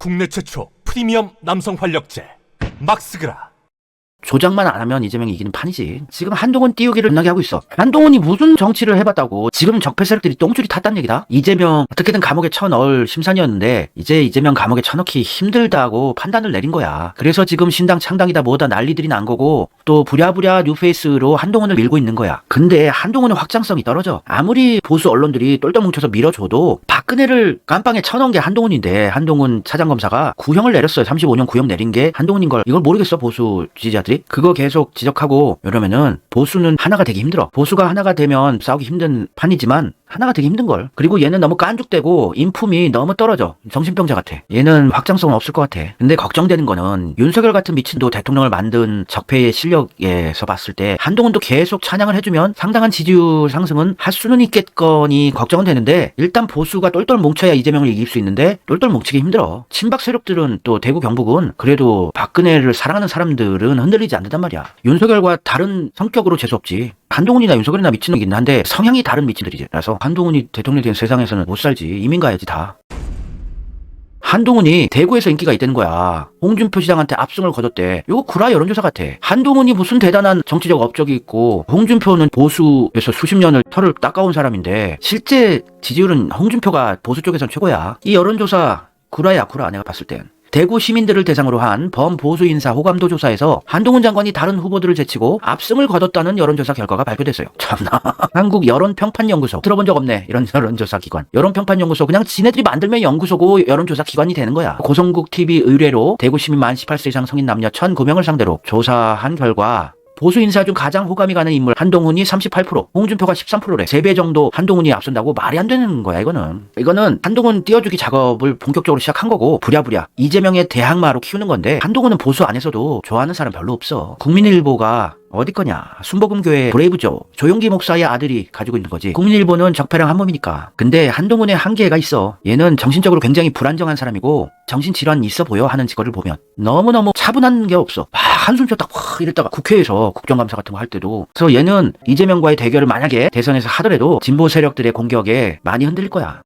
국내 최초 프리미엄 남성 활력제 막스그라 조작만 안 하면 이재명이 이기는 판이지. 지금 한동훈 띄우기를 겁나게 하고 있어. 한동훈이 무슨 정치를 해봤다고 지금 적폐 세력들이 똥줄이 탔다는 얘기다. 이재명 어떻게든 감옥에 쳐넣을 심산이었는데 이제 이재명 감옥에 쳐넣기 힘들다고 판단을 내린 거야. 그래서 지금 신당 창당이다 뭐다 난리들이 난 거고 또 부랴부랴 뉴페이스로 한동훈을 밀고 있는 거야. 근데 한동훈은 확장성이 떨어져. 아무리 보수 언론들이 똘똘 뭉쳐서 밀어줘도 박근혜를 깜빵에 쳐넣은 게 한동훈인데 한동훈 차장검사가 구형을 내렸어요. 35년 구형 내린 게 한동훈인 걸 이걸 모르겠어 보수 지지자들이 그거 계속 지적하고 이러면은 보수는 하나가 되기 힘들어. 보수가 하나가 되면 싸우기 힘든 판이지만 하나가 되기 힘든 걸. 그리고 얘는 너무 깐죽대고 인품이 너무 떨어져. 정신병자 같아. 얘는 확장성은 없을 것 같아. 근데 걱정되는 거는 윤석열 같은 미친도 대통령을 만든 적폐의 실력에서 봤을 때 한동훈도 계속 찬양을 해주면 상당한 지지율 상승은 할 수는 있겠거니 걱정은 되는데 일단 보수가 똘똘 뭉쳐야 이재명을 이길 수 있는데 똘똘 뭉치기 힘들어. 친박 세력들은 또 대구 경북은 그래도 박근혜를 사랑하는 사람들은 흔들리지 않는단 말이야. 윤석열과 다른 성격으로 재수없지. 한동훈이나 윤석열이나 미친놈이긴 한데 성향이 다른 미친들이라서 한동훈이 대통령이 된 세상에서는 못 살지. 이민 가야지 다. 한동훈이 대구에서 인기가 있다는 거야. 홍준표 시장한테 압승을 거뒀대. 이거 구라 여론조사 같아. 한동훈이 무슨 대단한 정치적 업적이 있고 홍준표는 보수에서 수십 년을 털을 닦아온 사람인데 실제 지지율은 홍준표가 보수 쪽에선 최고야. 이 여론조사 구라야 구라 내가 봤을 땐. 대구 시민들을 대상으로 한 범보수 인사 호감도 조사에서 한동훈 장관이 다른 후보들을 제치고 압승을 거뒀다는 여론조사 결과가 발표됐어요. 참나. 한국 여론평판연구소. 들어본 적 없네. 이런 여론조사 기관. 여론평판연구소. 그냥 지네들이 만들면 연구소고 여론조사 기관이 되는 거야. 고성국 TV 의뢰로 대구 시민 만 18세 이상 성인 남녀 1,900명을 상대로 조사한 결과 보수 인사 중 가장 호감이 가는 인물 한동훈이 38%, 홍준표가 13%래. 3배 정도 한동훈이 앞선다고 말이 안 되는 거야, 이거는. 이거는 한동훈 띄워주기 작업을 본격적으로 시작한 거고 부랴부랴 이재명의 대항마로 키우는 건데 한동훈은 보수 안에서도 좋아하는 사람 별로 없어. 국민일보가 어디 거냐? 순복음교회 브레이브죠. 조용기 목사의 아들이 가지고 있는 거지. 국민일보는 적폐랑 한 몸이니까. 근데 한동훈의 한계가 있어. 얘는 정신적으로 굉장히 불안정한 사람이고 정신질환이 있어 보여 하는 직거를 보면 너무너무 차분한 게 없어. 막 한숨 쉬었다 확 이랬다가 국회에서 국정감사 같은 거 할 때도 그래서 얘는 이재명과의 대결을 만약에 대선에서 하더라도 진보 세력들의 공격에 많이 흔들릴 거야.